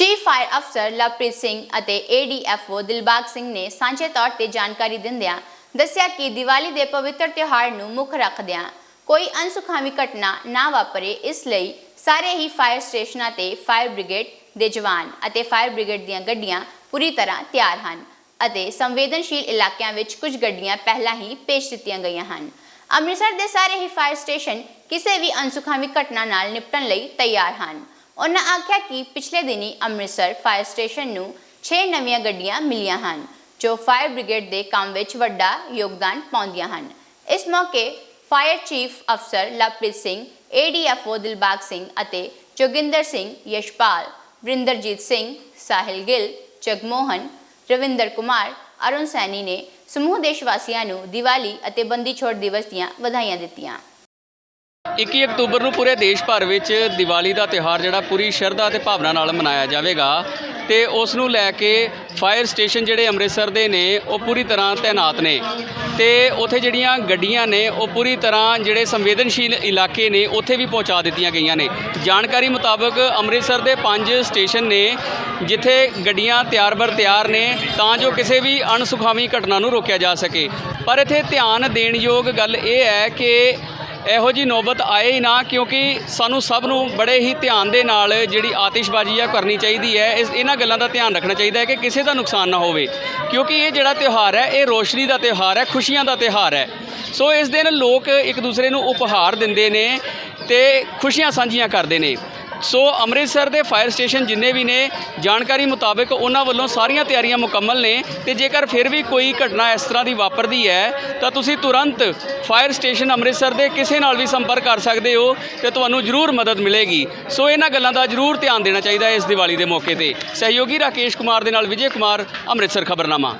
Chief fire ਅਫਸਰ ਲਵਪ੍ਰੀਤ ਸਿੰਘ ਅਤੇ ਏਡੀਐਫਓ ਦਿਲਬਾਗ ਸਿੰਘ ਨੇ ਸਾਂਝੇ ਤੌਰ ਤੇ ਜਾਣਕਾਰੀ ਦਿੰਦਿਆਂ ਦੱਸਿਆ ਕਿ ਦੀਵਾਲੀ ਦੇ ਪਵਿੱਤਰ ਤਿਉਹਾਰ ਨੂੰ ਮੁੱਖ ਰੱਖਦਿਆਂ ਕੋਈ ਅਨਸੁਖਾਵੀ ਘਟਨਾ ਨਾ ਵਾਪਰੇ, ਇਸ ਲਈ ਸਾਰੇ ਹੀ ਫਾਇਰ ਸਟੇਸ਼ਨਾਂ ਤੇ ਫਾਇਰ ਬ੍ਰਿਗੇਡ ਦੇ ਜਵਾਨ ਅਤੇ ਫਾਇਰ ਬ੍ਰਿਗੇਡ ਦੀਆਂ ਗੱਡੀਆਂ ਪੂਰੀ ਤਰ੍ਹਾਂ ਤਿਆਰ ਹਨ ਅਤੇ ਸੰਵੇਦਨਸ਼ੀਲ ਇਲਾਕਿਆਂ ਵਿੱਚ ਕੁਝ ਗੱਡੀਆਂ ਪਹਿਲਾਂ ਹੀ ਭੇਜ ਦਿੱਤੀਆਂ ਗਈਆਂ ਹਨ। ਅੰਮ੍ਰਿਤਸਰ ਦੇ ਸਾਰੇ ਹੀ ਫਾਇਰ ਸਟੇਸ਼ਨ ਕਿਸੇ ਵੀ ਅਨਸੁਖਾਵੀ ਘਟਨਾ ਨਾਲ ਨਿਪਟਣ ਲਈ ਤਿਆਰ ਹਨ। ਉਹਨਾਂ ਆਖਿਆ ਕਿ ਪਿਛਲੇ ਦਿਨੀ ਅੰਮ੍ਰਿਤਸਰ ਫਾਇਰ ਸਟੇਸ਼ਨ ਨੂੰ 6 ਨਵੀਆਂ ਗੱਡੀਆਂ ਮਿਲੀਆਂ ਹਨ, ਜੋ ਫਾਇਰ ਬ੍ਰਿਗੇਡ ਦੇ ਕੰਮ ਵਿੱਚ ਵੱਡਾ ਯੋਗਦਾਨ ਪਾਉਂਦੀਆਂ ਹਨ। ਇਸ ਮੌਕੇ ਫਾਇਰ ਚੀਫ ਅਫਸਰ ਲਵਪ੍ਰੀਤ ਸਿੰਘ ਏਡੀਐਫਓ ਦਿਲਬਾਗ ਸਿੰਘ ਅਤੇ ਜੋਗਿੰਦਰ ਸਿੰਘ ਯਸ਼ਪਾਲ, ਵਰਿੰਦਰਜੀਤ ਸਿੰਘ, ਸਾਹਿਲ ਗਿੱਲ, ਜਗਮੋਹਨ, ਰਵਿੰਦਰ ਕੁਮਾਰ, ਅਰੁਣ ਸੈਣੀ ਨੇ ਸਮੂਹ ਦੇਸ਼ ਵਾਸੀਆਂ ਨੂੰ ਦੀਵਾਲੀ ਅਤੇ ਬੰਦੀ ਛੋੜ ਦਿਵਸ ਦੀਆਂ ਵਧਾਈਆਂ ਦਿੱਤੀਆਂ। 21 ਅਕਤੂਬਰ ਨੂੰ ਪੂਰੇ ਦੇਸ਼ ਭਰ ਵਿੱਚ ਦੀਵਾਲੀ ਦਾ ਤਿਉਹਾਰ ਜਿਹੜਾ ਪੂਰੀ ਸ਼ਰਧਾ ਤੇ ਭਾਵਨਾ ਨਾਲ ਮਨਾਇਆ ਜਾਵੇਗਾ ਤੇ ਉਸ ਨੂੰ ਲੈ ਕੇ ਫਾਇਰ ਸਟੇਸ਼ਨ ਜਿਹੜੇ ਅੰਮ੍ਰਿਤਸਰ ਦੇ ਨੇ, ਉਹ ਪੂਰੀ ਤਰ੍ਹਾਂ ਤਾਇਨਾਤ ਨੇ। ਤੇ ਉੱਥੇ ਜਿਹੜੀਆਂ ਗੱਡੀਆਂ ਨੇ, ਉਹ ਪੂਰੀ ਤਰ੍ਹਾਂ ਜਿਹੜੇ ਸੰਵੇਦਨਸ਼ੀਲ ਇਲਾਕੇ ਨੇ, ਉੱਥੇ ਵੀ ਪਹੁੰਚਾ ਦਿੱਤੀਆਂ ਗਈਆਂ ਨੇ। ਜਾਣਕਾਰੀ ਮੁਤਾਬਕ ਅੰਮ੍ਰਿਤਸਰ ਦੇ ਪੰਜ ਸਟੇਸ਼ਨ ਨੇ, ਜਿੱਥੇ ਗੱਡੀਆਂ ਤਿਆਰ ਬਰ ਤਿਆਰ ਨੇ, ਤਾਂ ਜੋ ਕਿਸੇ ਵੀ ਅਣਸੁਖਾਵੀ ਘਟਨਾ ਨੂੰ ਰੋਕਿਆ ਜਾ ਸਕੇ। ਪਰ ਇੱਥੇ ਧਿਆਨ ਦੇਣ ਯੋਗ ਗੱਲ ਇਹ ਹੈ ਕਿ ਇਹੋ ਜੀ ਨੌਬਤ ਆਏ ਹੀ ਨਾ ਕਿਉਂਕਿ ਸਾਨੂੰ ਸਭ ਨੂੰ ਬੜੇ ਹੀ ਧਿਆਨ ਦੇ ਨਾਲ ਜਿਹੜੀ ਆਤਿਸ਼ਬਾਜ਼ੀ ਆ ਕਰਨੀ ਚਾਹੀਦੀ ਹੈ। ਇਸ ਇਹਨਾਂ ਗੱਲਾਂ ਦਾ ਧਿਆਨ ਰੱਖਣਾ ਚਾਹੀਦਾ ਹੈ ਕਿ ਕਿਸੇ ਦਾ ਨੁਕਸਾਨ ਨਾ ਹੋਵੇ। ਕਿਉਂਕਿ ਇਹ ਜਿਹੜਾ ਤਿਉਹਾਰ ਹੈ, ਇਹ ਰੋਸ਼ਨੀ ਦਾ ਤਿਉਹਾਰ ਹੈ, ਖੁਸ਼ੀਆਂ ਦਾ ਤਿਉਹਾਰ ਹੈ। ਸੋ ਇਸ ਦਿਨ ਲੋਕ ਇੱਕ ਦੂਸਰੇ ਨੂੰ ਉਪਹਾਰ ਦਿੰਦੇ ਨੇ ਤੇ ਖੁਸ਼ੀਆਂ ਸਾਂਝੀਆਂ ਕਰਦੇ ਨੇ। ਸੋ ਅੰਮ੍ਰਿਤਸਰ ਦੇ ਫਾਇਰ ਸਟੇਸ਼ਨ ਜਿੰਨੇ ਵੀ ਨੇ, ਜਾਣਕਾਰੀ ਮੁਤਾਬਕ ਉਹਨਾਂ ਵੱਲੋਂ ਸਾਰੀਆਂ ਤਿਆਰੀਆਂ ਮੁਕੰਮਲ ਨੇ ਤੇ ਜੇਕਰ ਫਿਰ ਵੀ ਕੋਈ ਘਟਨਾ ਇਸ ਤਰ੍ਹਾਂ ਦੀ ਵਾਪਰਦੀ ਹੈ, ਤਾਂ ਤੁਸੀਂ ਤੁਰੰਤ ਫਾਇਰ ਸਟੇਸ਼ਨ ਅੰਮ੍ਰਿਤਸਰ ਦੇ ਕਿਸੇ ਨਾਲ ਵੀ ਸੰਪਰਕ ਕਰ ਸਕਦੇ ਹੋ ਤੇ ਤੁਹਾਨੂੰ ਜ਼ਰੂਰ ਮਦਦ ਮਿਲੇਗੀ। ਸੋ ਇਹਨਾਂ ਗੱਲਾਂ ਦਾ ਜ਼ਰੂਰ ਧਿਆਨ ਦੇਣਾ ਚਾਹੀਦਾ ਹੈ ਇਸ ਦੀਵਾਲੀ ਦੇ ਮੌਕੇ ਤੇ। ਸਹਿਯੋਗੀ ਰਾਕੇਸ਼ ਕੁਮਾਰ ਦੇ ਨਾਲ ਵਿਜੇ ਕੁਮਾਰ, ਅੰਮ੍ਰਿਤਸਰ ਖਬਰਨਾਮਾ।